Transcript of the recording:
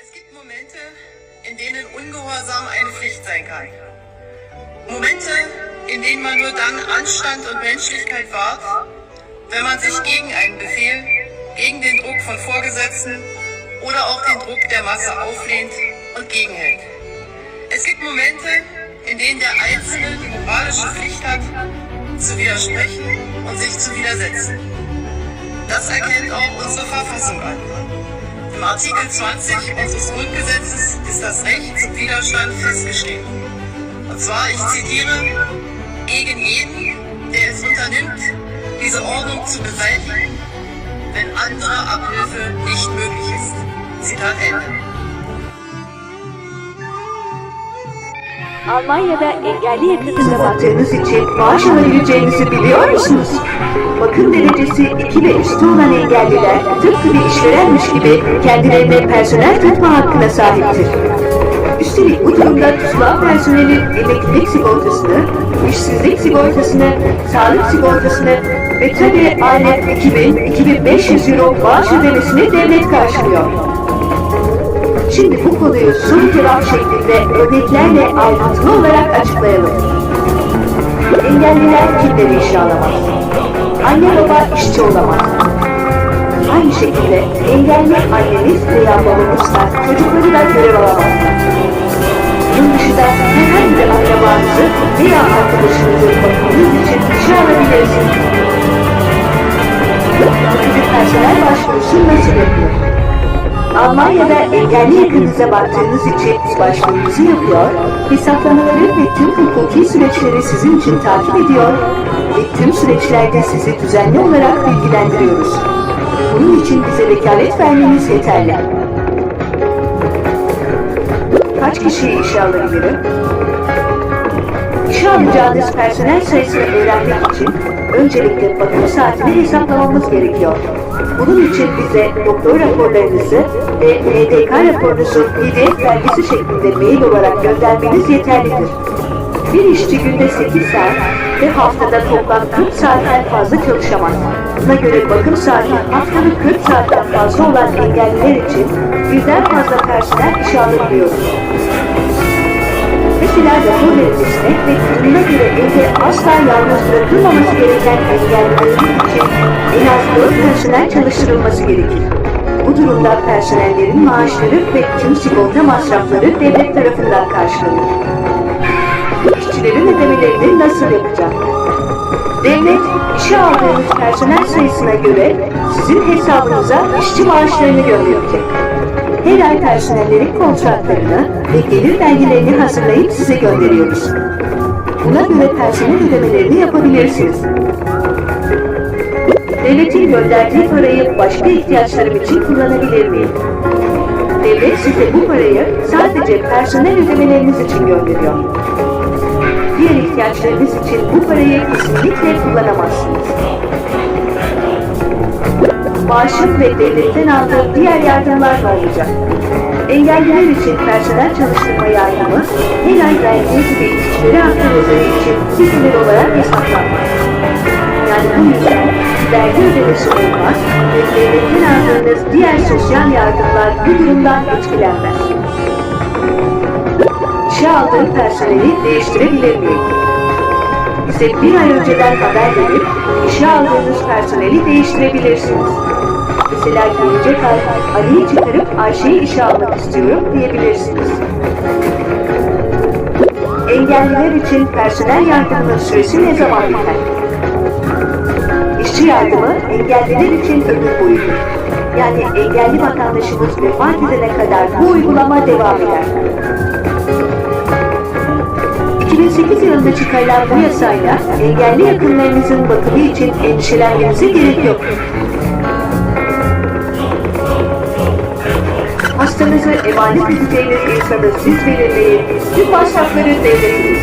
Es gibt Momente, in denen Ungehorsam eine Pflicht sein kann. Momente, in denen man nur dann Anstand und Menschlichkeit wahrt, wenn man sich gegen einen Befehl, gegen den Druck von Vorgesetzten oder auch den Druck der Masse auflehnt und gegenhält. Es gibt Momente, in denen der Einzelne die moralische Pflicht hat, zu widersprechen und sich zu widersetzen. Das erkennt auch unsere Verfassung an. Im Artikel 20 unseres Grundgesetzes ist das Recht zum Widerstand festgeschrieben. Und zwar, ich zitiere, gegen jeden, der es unternimmt, diese Ordnung zu beseitigen, wenn andere Abhilfe nicht möglich ist. Zitat Ende. Almanya'da engelli baktığınız baktığınız için maaş alabileceğinizi biliyor musunuz? Bakım derecesi 2 ve üstü olan engelliler tıpkı bir işverenmiş gibi kendilerine personel tutma hakkına sahiptir. Üstelik bu durumda tutulan personelin emeklilik sigortasını, işsizlik sigortasını, sağlık sigortasını ve tabii aylık 2000-2500 euro maaş ödemesini devlet karşılıyor. Şimdi bu konuyu soru cevap şeklinde örneklerle ayrıntılı olarak açıklayalım. Engelliler kimleri işe alamaz? Anne baba işçi olamaz. Aynı şekilde engelli annemiz veya babamız da çocukları da görev alamaz. Bunun dışında herhangi bir akrabanızı veya arkadaşınızı bakımınız için işe alabilirsiniz. Bakıcı personel başvurusu nasıl yapılır? Almanya'da engelli yakınınıza baktığınız için başvurunuzu yapıyor, hesaplamaları ve tüm hukuki süreçleri sizin için takip ediyor ve tüm süreçlerde sizi düzenli olarak bilgilendiriyoruz. Bunun için bize vekalet vermeniz yeterli. Kaç kişiyi işe alabilirim? İşe alacağınız personel sayısını öğrenmek için öncelikle bakım saatini hesaplamamız gerekiyor. Bunun için bize doktor raporlarınızı ve HDK raporunuzu PDF belgesi şeklinde mail olarak göndermeniz yeterlidir. Bir işçi günde 8 saat ve haftada toplam 40 saatten fazla çalışamaz. Buna göre bakım saati haftalık 40 saatten fazla olan engelliler için birden fazla personel işe alabiliyoruz. Mesela rapor verilmesine ve durumuna göre evde asla yalnız bırakılmaması gereken engellilerin için en az 4 personel çalıştırılması gerekir. Bu durumda personellerin maaşları ve tüm sigorta masrafları devlet tarafından karşılanır. İşçilerin ödemelerini nasıl yapacak? Devlet, işe aldığınız personel sayısına göre sizin hesabınıza işçi maaşlarını gönderecek. Her ay personellerin kontratlarını ve gelir belgelerini hazırlayıp size gönderiyoruz. Buna göre personel ödemelerini yapabilirsiniz. Devletin gönderdiği parayı başka ihtiyaçlarım için kullanabilir miyim? Devlet size bu parayı sadece personel ödemeleriniz için gönderiyor. Diğer ihtiyaçlarınız için bu parayı kesinlikle kullanamazsınız. Maaşım ve devletten aldığım diğer yardımlar ne olacak? Engelliler için personel çalıştırma yardımı her ay verdiği gibi işçileri hakkınızı için sizler olarak hesaplanmaz. Yani bu yüzden vergi ödemesi olmaz ve devletten aldığınız diğer sosyal yardımlar bu durumdan etkilenmez. İşe aldığım personeli değiştirebilir miyim? Bize bir ay önceden haber verip işe aldığınız personeli değiştirebilirsiniz. Mesela gelecek ay Ali'yi çıkarıp Ayşe'yi işe almak istiyorum diyebilirsiniz. Engelliler için personel yardımının süresi ne zaman biter? İşçi yardımı engelliler için ömür boyudur. Yani engelli vatandaşımız vefat edene kadar bu uygulama devam eder. 2008 yılında çıkarılan bu yasayla engelli yakınlarınızın bakımı için endişelenmenize gerek yok. Hastanızı emanet edeceğiniz insanı siz belirleyin, tüm masrafları devletiniz.